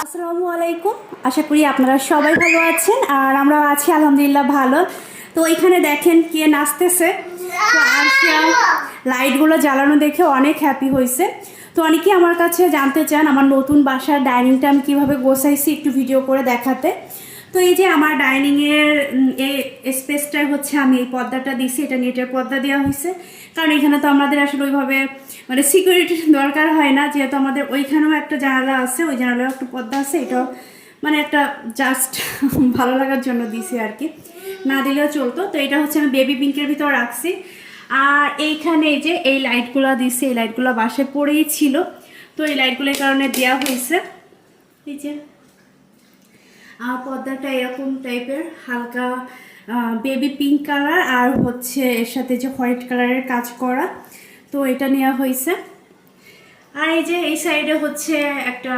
আসসালামু আলাইকুম। আশা করি আপনারা সবাই ভালো আছেন, আর আমরা আছি, আলহামদুলিল্লাহ, ভালো। তো এখানে দেখেন কে নাচতেছে। লাইটগুলো জ্বালানো দেখে অনেক হ্যাপি হয়েছে। তো অনেকেই আমার কাছে জানতে চান, আমার নতুন বাসার ডাইনিংটা আমি কীভাবে গোছাইছি একটু ভিডিও করে দেখাতে। তো এই যে আমার ডাইনিংয়ের এই স্পেসটায় হচ্ছে আমি এই পর্দাটা দিছি এটা নেটের পর্দা দেওয়া হয়েছে। কারণ এখানে তো আমাদের আসলে ওইভাবে মানে সিকিউরিটির দরকার হয় না, যেহেতু আমাদের ওইখানেও একটা জানালা আছে, ওই জানালাও একটা পর্দা আছে, এটাও মানে একটা জাস্ট ভালো লাগার জন্য দিছি আর কি। না দিলেও চলতো, তো এটা হচ্ছে আমি বেবি পিঙ্কের ভিতর রাখছি। আর এইখানে এই যে এই লাইটগুলো দিছি, এই লাইটগুলো বাসে পড়েই ছিল, তো এই লাইটগুলোর কারণে দেওয়া হয়েছে। এই আর পর্দাটা এরকম টাইপের হালকা বেবি পিঙ্ক কালার আর হচ্ছে এর সাথে যে হোয়াইট কালারের কাজ করা। তো এটা নেওয়া হয়েছে। আর এই যে এই সাইডে হচ্ছে একটা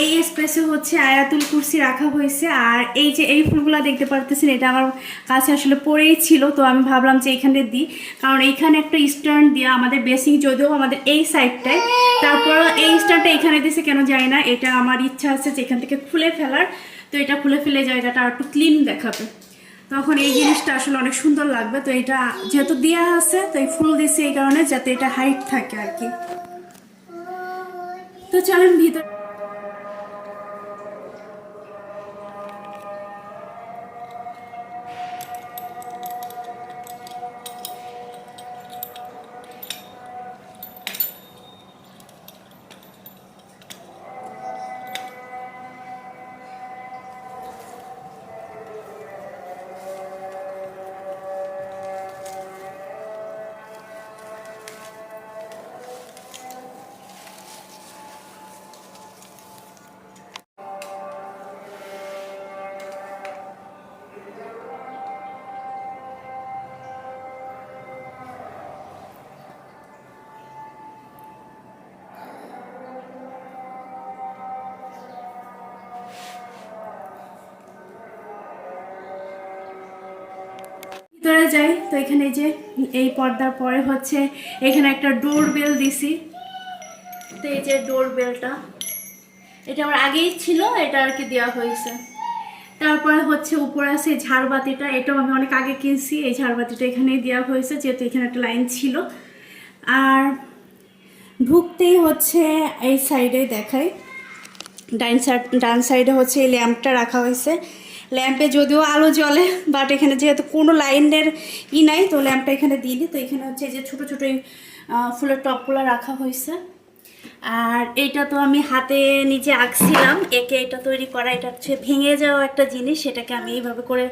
এই স্পেসে হচ্ছে আয়াতুল কুরসি রাখা হয়েছে। আর এই যে এই ফুলগুলো দেখতে পারতেছেন, এটা আমার কাছে আসলে পড়েই ছিল, তো আমি ভাবলাম যে এখানে দিই। কারণ এইখানে একটা স্ট্যান্ড দিয়ে আমাদের বেসিং যদিও আমাদের এই সাইডটায়, তারপর এই স্ট্যান্ডটা এখানে দিছে কেন যায় না, এটা আমার ইচ্ছা আছে যে এখান থেকে খুলে ফেলার। তো এটা খুলে ফেলে জায়গাটা আর একটু ক্লিন দেখাবে। তখন এই জিনিসটা আসলে অনেক সুন্দর লাগবে। তো এটা যেহেতু দেওয়া আছে তো এই ফুল দিয়েছি এই কারণে যাতে এটা হাইট থাকে আর কি। তো চলেন ভিতর তো এখানে যে এই পর্দার পরে হচ্ছে এখানে একটা ডোর বেল দিছি। তো এই যে ডোর বেলটা এটা আমার আগেই ছিল, এটা আর কি দেওয়া হয়েছে। তারপরে হচ্ছে উপরে আছে ঝাড়বাতিটা, এটাও আমি অনেক আগে কিনছি, এই ঝাড়বাতিটা এখানেই দেওয়া হয়েছে, যেহেতু এখানে একটা লাইন ছিল। আর ঢুকতেই হচ্ছে এই সাইডে দেখাই। ডাইন সাইড ডান সাইডে হচ্ছে এই ল্যাম্পটা রাখা হয়েছে। ল্যাম্পে যদিও আলো জ্বলে বাট এখানে যেহেতু কোনো লাইনের ই নাই, তো ল্যাম্পটা এখানে দিইনি। তো এখানে হচ্ছে যে ছোটো ছোটো ফুলের টপগুলো রাখা হয়েছে আর এইটা তো আমি হাতে নিচে আঁকছিলাম, একে এটা তৈরি করা, এটা হচ্ছে ভেঙে যাওয়া একটা জিনিস, সেটাকে আমি এইভাবে করে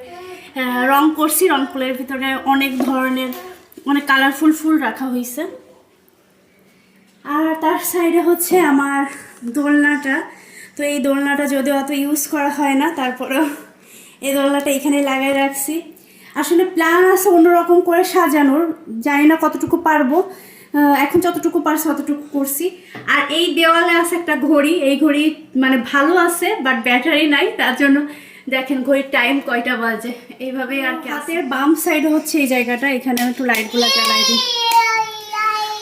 রং করছি। রং ফুলের ভিতরে অনেক ধরনের, অনেক কালারফুল ফুল রাখা হয়েছে আর তার সাইডে হচ্ছে আমার দোলনাটা। তো এই দোলনাটা যদিও অত ইউজ করা হয় না, তারপরেও এই দোলনাটা এখানে লাগাই রাখছি। আসলে প্ল্যান আছে অন্যরকম করে সাজানোর, জানি না কতটুকু পারব। এখন যতটুকু পারছি ততটুকু করছি। আর এই দেওয়ালে আছে একটা ঘড়ি, এই ঘড়ি মানে ভালো আছে বাট ব্যাটারি নাই, তার জন্য দেখেন ঘড়ির টাইম কয়টা বাজে। এইভাবেই আর হাতের বাম সাইডে হচ্ছে এই জায়গাটা, এখানে একটু লাইটগুলো জ্বালাই দিই।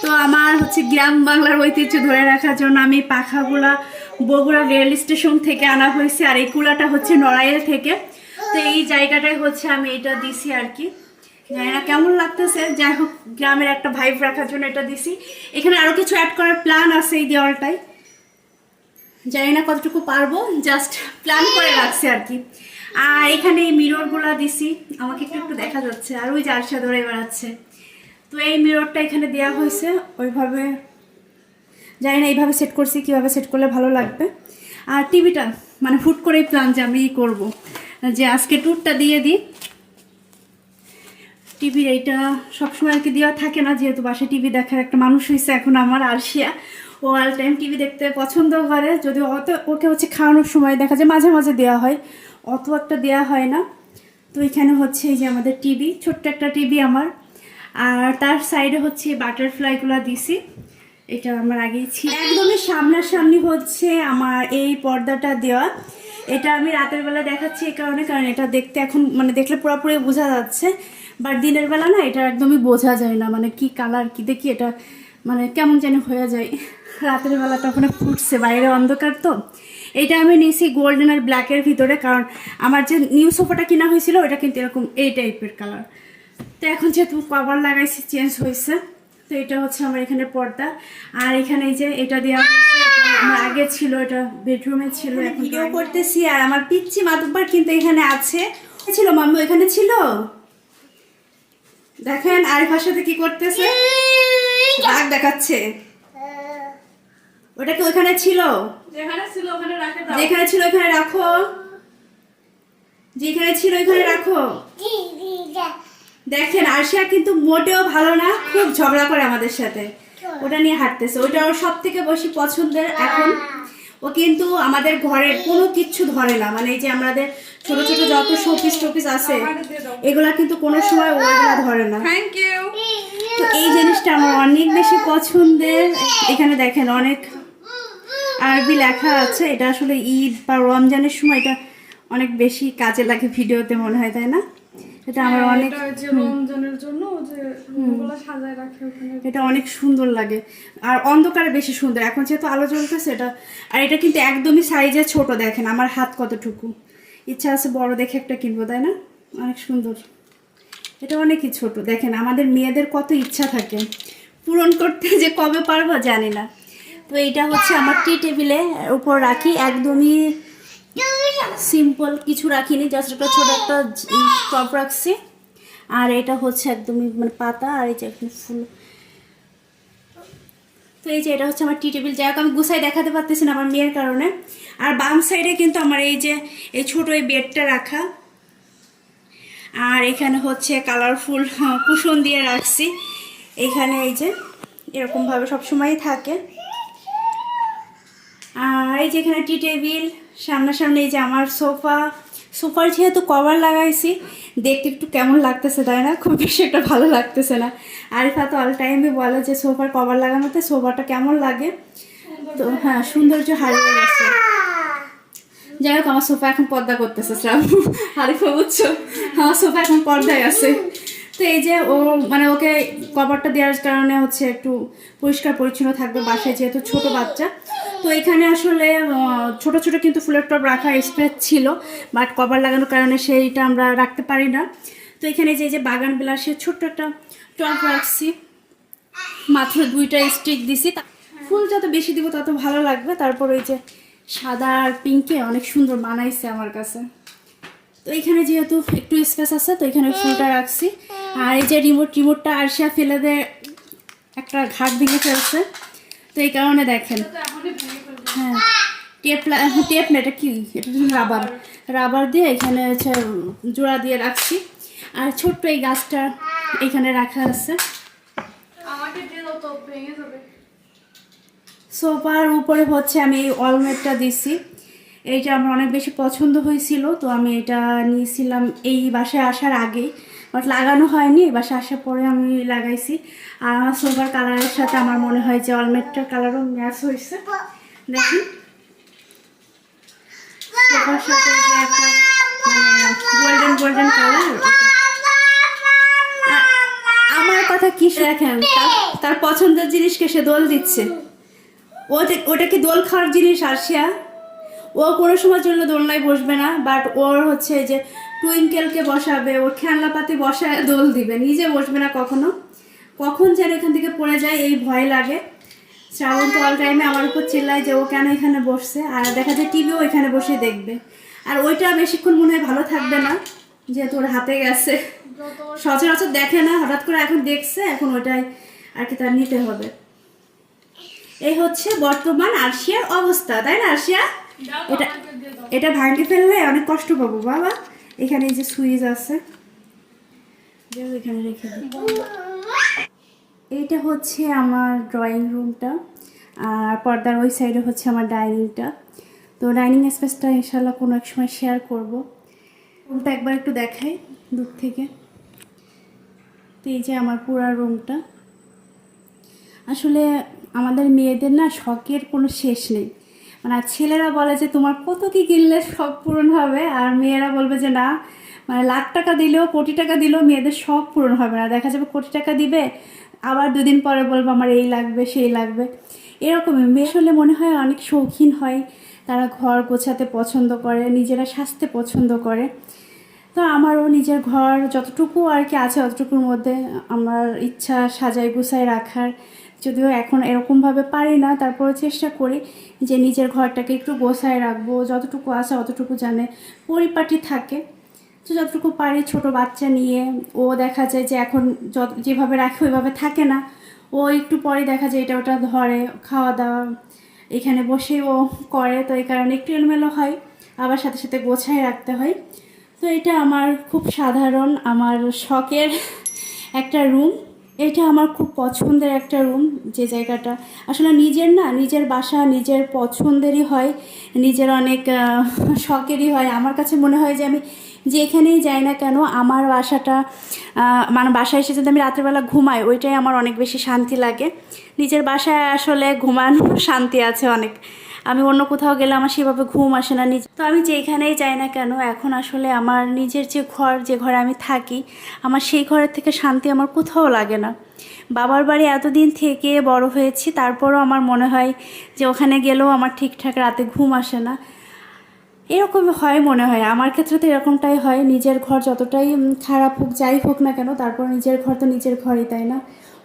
তো আমার হচ্ছে গ্রাম বাংলার ঐতিহ্য ধরে রাখার জন্য আমি পাখাগুলা বগুড়া রেল স্টেশন থেকে আনা হয়েছে, আর এই কুলাটা হচ্ছে নড়াইল থেকে। তো এই জায়গাটাই হচ্ছে আমি এটা দিছি আর কি। জানি না কেমন লাগতেছে? যাই হোক, গ্রামের একটা ভাইব রাখার জন্য এটা দিছি। এখানে আরও কিছু অ্যাড করার প্ল্যান আছে এই দেওয়ালটায় জানি না কতটুকু পারব জাস্ট প্ল্যান করে রাখছি আর কি। আর এখানে এই মিররগুলো দিছি। আমাকে একটু একটু দেখা যাচ্ছে। আর ওই যে ধরে বেড়াচ্ছে। তো এই মিররটা এখানে দেওয়া হয়েছে। ওইভাবে জানি না এইভাবে সেট করছি, কীভাবে সেট করলে ভালো লাগবে। আর টিভিটা মানে হুট করেই প্ল্যান যে আমি করব। যে আজকে ট্যুরটা দিয়ে দিই। টিভির এইটা সবসময় আর কি দেওয়া থাকে না, যেহেতু বাসায় টিভি দেখার একটা মানুষ হয়েছে এখন আমার, আরশিয়া। ও অল টাইম টিভি দেখতে পছন্দ করে যদি অত ওকে হচ্ছে খাওয়ানোর সময় দেখা যায় মাঝে মাঝে দেওয়া হয়, অত একটা দেওয়া হয় না। তো এখানে হচ্ছে এই যে আমাদের টিভি, ছোট্ট একটা টিভি আমার। আর তার সাইডে হচ্ছে বাটারফ্লাইগুলো দিছি। এটা আমার আগেই ছিল। একদমই সামনাসামনি হচ্ছে আমার এই পর্দাটা দেওয়া। এটা আমি রাতের বেলা দেখাচ্ছি এই কারণে, কারণ এটা দেখতে এখন মানে দেখলে পুরোপুরি বোঝা যাচ্ছে। বাট দিনের বেলা না, এটা একদমই বোঝা যায় না মানে কি কালার কি দেখি এটা মানে কেমন যেন হয়ে যায়। রাতের বেলা তখন ফুটছে বাইরে অন্ধকার তো। এটা আমি নিয়েছি গোল্ডেন আর ব্ল্যাকের ভিতরে, কারণ আমার যে নিউ সোফাটা কিনা হয়েছিল, ওটা কিন্তু এরকম এই টাইপের কালার তো এখন যেহেতু কভার লাগাইছি চেঞ্জ হয়েছে, তো এটা হচ্ছে আমার এখানে পর্দা। আর এখানে যে এটা দেওয়া আগে ছিল এটা বেডরুমে ছিল ভিডিও করতেছি আর আমার পিচ্ছি মাতুব্বার কিন্তু এখানে আছে। ছিল মাম্মু এখানে ছিল? দেখেন আরিফার সাথে কি করতেছে? রাগ দেখাচ্ছে। ওটা কি ওখানে ছিল? যেখানে ছিল ওখানে রাখে দাও। যেখানে ছিল ওখানে রাখো। যেখানে ছিল ওখানে রাখো। দেখেন আরশিয়া কিন্তু মোটেও ভালো না খুব ঝগড়া করে আমাদের সাথে। ওটা নিয়ে হাঁটতেছে। ওটা ওর সব থেকে বেশি পছন্দের এখন। ও কিন্তু আমাদের ঘরের কোনো কিচ্ছু ধরে না। মানে এই যে আমাদের ছোট ছোট যত শোপিস টোপিস আছে এগুলা কিন্তু কোনো সময় ও এগুলা ধরে না। থ্যাংক ইউ তো এই জিনিসটা আমার অনেক বেশি পছন্দের। এখানে দেখেন অনেক আরবি লেখা আছে। এটা আসলে ঈদ বা রমজানের সময় এটা অনেক বেশি কাজে লাগে ভিডিওতে মনে হয় তাই না? এটা আমার অনেক এটা যে রমজানের জন্য যে সাজায় রাখে ওখানে। এটা অনেক সুন্দর লাগে। আর অন্ধকারে বেশি সুন্দর। এখন যেহেতু আলো জ্বলতেছে এটা আর এটা কিন্তু একদমই সাইজে ছোট দেখেন আমার হাত কতটুকু। ইচ্ছা আছে বড় দেখে একটা কিনবো তাই না? অনেক সুন্দর। এটা অনেকই ছোট। দেখেন আমাদের মেয়েদের কত ইচ্ছা থাকে। পূরণ করতে যে কবে পারব জানি না। তো এইটা হচ্ছে আমার টি টেবিলে উপর রাখি। একদমই সিম্পল কিছু রাখিনি জাস্ট একটা ছোট একটা টপ রাখছি। আর এটা হচ্ছে একদমই মানে পাতা, আর এই যে একদম ফুল। তো এই যে এটা হচ্ছে আমার টি টেবিল যাই হোক, আমি গুছাই দেখাতে পারতেছি না আমার মেয়ের কারণে। আর বাম সাইডে কিন্তু আমার এই যে, এই ছোট এই বেডটা রাখা। আর এখানে হচ্ছে কালারফুল কুশন দিয়ে রাখছি। এখানে এই যে, এরকমভাবে সবসময়ই থাকে। আর এই যে এখানে টি টেবিল সামনাসামনি এই যে আমার সোফা, সোফার যেহেতু কভার লাগাইছি, দেখতে একটু কেমন লাগতেছে, তাই না? খুব বেশি একটা ভালো লাগতেছে না। আরিফা তো অল টাইমে বলে যে সোফার কভার লাগানোতে সোফাটা কেমন লাগে? তো হ্যাঁ সৌন্দর্য হারিয়ে গেছে। যাই হোক, আমার সোফা এখন পর্দা করতেছে, শ্রাবণ। আরিফা বুঝছ আমার সোফা এখন পর্দায় আছে। তো এই যে ও মানে ওকে কভারটা দেওয়ার কারণে হচ্ছে একটু পরিষ্কার পরিচ্ছন্ন থাকবে বাসায়, যেহেতু ছোট বাচ্চা। তো এখানে আসলে ছোট ছোট কিন্তু ফুলের টব রাখা স্প্রে ছিল বাট কভার লাগানোর কারণে সেইটা আমরা রাখতে পারি না। তো এখানে যে যে বাগান বিলাসের ছোট্ট একটা টব রাখছি। মাত্র দুইটা স্টিক দিছি। ফুল যত বেশি দিব তত ভালো লাগবে। তারপর ওই যে সাদা আর পিঙ্কে অনেক সুন্দর বানাইছে আমার কাছে। তো এখানে যেহেতু একটু স্পেস আছে, তো এখানে ফুলটা রাখছি। আর এই যে রিমোট রিমোটটা আরশিয়া ফেলে দেয়, একটা ঘাট ভেঙে ফেলছে। তো এই কারণে দেখেন। হ্যাঁ টেপ টেপ না এটা কি? এটা রাবার। রাবার দিয়ে এখানে হচ্ছে জোড়া দিয়ে রাখছি। আর ছোট্ট এই গাছটা এখানে রাখা আছে। সোফার উপরে হচ্ছে আমি এই অলমেটটা দিছি। এইটা আমার অনেক বেশি পছন্দ হয়েছিল তো আমি এটা নিয়েছিলাম এই বাসায় আসার আগে বাট লাগানো হয়নি বাসায় আসার পরে আমি লাগাইছি। আর আমার সোফার কালারের সাথে আমার মনে হয় যে অলমেটটার কালারও ম্যাচ হয়েছে। মানে গোল্ডেন গোল্ডেন কালার আমার কথা কি দেখেন তার- পছন্দের জিনিসকে সে দোল দিচ্ছে। ওটা ওটা কি দোল খাওয়ার জিনিস আসিয়া ও কোনো সময় জন্য দোলনায় বসবে না, বাট ওর হচ্ছে যে টুইঙ্কেলকে বসাবে ওর খেলনাপাতি বসায় দোল দিবে নিজে বসবে না কখনো। কখন যেন এখান থেকে পড়ে যায় এই ভয় লাগে। শ্রাবণ তো অল টাইমে আমার উপর চিল্লায় যে ও কেন এখানে বসছে আর দেখা যায় টিভিও এখানে বসে দেখবে। আর ওইটা বেশিক্ষণ মনে হয় ভালো থাকবে না যেহেতু ওর হাতে গেছে। সচরাচর দেখে না হঠাৎ করে এখন দেখছে এখন ওটাই আর কি তার নিতে হবে। এই হচ্ছে বর্তমান আরশিয়ার অবস্থা তাই না আরশিয়া? এটা এটা ভাঙে ফেললে অনেক কষ্ট পাবো বাবা। এখানে যে সুইচ আছে এখানে রেখে দিই। এইটা হচ্ছে আমার ড্রয়িং রুমটা আর পর্দার ওই সাইডে হচ্ছে আমার ডাইনিংটা তো ডাইনিং স্পেসটা ইনশাল্লাহ কোনো এক সময় শেয়ার করব। রুমটা একবার একটু দেখাই দূর থেকে। তো এই যে আমার পুরা রুমটা আসলে আমাদের মেয়েদের না শখের কোনো শেষ নেই। মানে ছেলেরা বলে যে, তোমার কত কি কিনলে শখ পূরণ হবে? আর মেয়েরা বলবে যে, না মানে লাখ টাকা দিলেও, কোটি টাকা দিলেও মেয়েদের শখ পূরণ হবে না। দেখা যাবে কোটি টাকা দিবে, আবার দুদিন পরে বলব, আমার এই লাগবে, সেই লাগবে। এরকমই মেয়ে হলে মনে হয় অনেক শৌখিন হয়। তারা ঘর গোছাতে পছন্দ করে, নিজেরা সাজতে পছন্দ করে। তো আমারও নিজের ঘর যতটুকু আর কি আছে, অতটুকুর মধ্যে আমার ইচ্ছা সাজাই গুছাই রাখার। যদিও এখন এরকমভাবে পারি না তারপরে চেষ্টা করি যে নিজের ঘরটাকে একটু গোছায় রাখব, যতটুকু আছে অতটুকু জানে পরিপাটি থাকে। তো যতটুকু পারি ছোট বাচ্চা নিয়ে, ও দেখা যায় যে এখন যত, যেভাবে রাখে ওইভাবে থাকে না। ও একটু পরে দেখা যায় এটা ওটা ধরে খাওয়া দাওয়া এখানে বসেই ও করে, তো এই কারণে একটু এলোমেলো হয়, আবার সাথে সাথে গোছায় রাখতে হয়। তো এটা আমার খুব সাধারণ, আমার শখের একটা রুম। এটা আমার খুব পছন্দের একটা রুম যে জায়গাটা। আসলে নিজের না, নিজের বাসা, নিজের পছন্দেরই হয়, নিজের অনেক শখেরই হয়। আমার কাছে মনে হয় যে আমি যেখানেই যাই না কেন, আমার বাসাটা মানে বাসায় এসে যদি আমি রাত্রেবেলা ঘুমাই, ওইটাই আমার অনেক বেশি শান্তি লাগে। নিজের বাসায় আসলে ঘুমানো শান্তি আছে অনেক। আমি অন্য কোথাও গেলে আমার সেভাবে ঘুম আসে না নিজে তো আমি যেখানেই যাই না কেন, এখন আসলে আমার নিজের যে ঘর, যে ঘরে আমি থাকি, আমার সেই ঘরের থেকে শান্তি আমার কোথাও লাগে না। বাবার বাড়ি এতদিন থেকে বড় হয়েছি, তারপরও আমার মনে হয় যে ওখানে গেলেও আমার ঠিকঠাক রাতে ঘুম আসে না। এরকম হয় মনে হয়। আমার ক্ষেত্রে তো এরকমটাই হয়। নিজের ঘর যতটাই খারাপ হোক, যাই হোক না কেন, তারপর নিজের ঘর তো নিজের ঘরই, তাই না?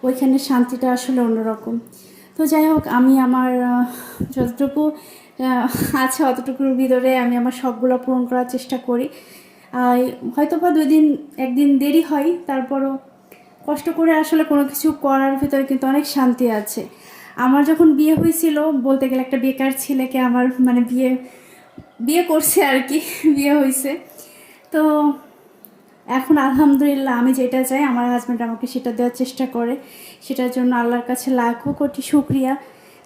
ওইখানে শান্তিটা আসলে অন্যরকম। তো যাই হোক, আমি আমার যতটুকু আছে অতটুকুর ভিতরে আমি আমার শখগুলো পূরণ করার চেষ্টা করি। হয়তো বা দুই দিন একদিন দেরি হয়, তারপরও কষ্ট করে আসলে কোনো কিছু করার ভিতরে কিন্তু অনেক শান্তি আছে। আমার যখন বিয়ে হয়েছিল, বলতে গেলে একটা বেকার ছেলেকে আমার মানে বিয়ে বিয়ে করছে আর কি, বিয়ে হয়েছে। তো এখন আলহামদুলিল্লাহ আমি যেটা চাই, আমার হাজব্যান্ড আমাকে সেটা দেওয়ার চেষ্টা করে। সেটার জন্য আল্লাহর কাছে লাখো কোটি শুক্রিয়া।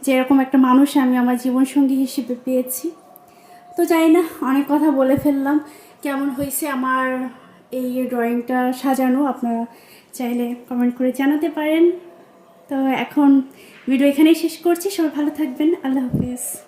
যে এরকম একটা মানুষ আমি আমার জীবনসঙ্গী হিসেবে পেয়েছি। তো জানি না, অনেক কথা বলে ফেললাম। কেমন হয়েছে আমার এই ড্রয়িংটা সাজানো? আপনারা চাইলে কমেন্ট করে জানাতে পারেন। তো এখন ভিডিও এখানেই শেষ করছি। সবাই ভালো থাকবেন। আল্লাহ হাফিজ।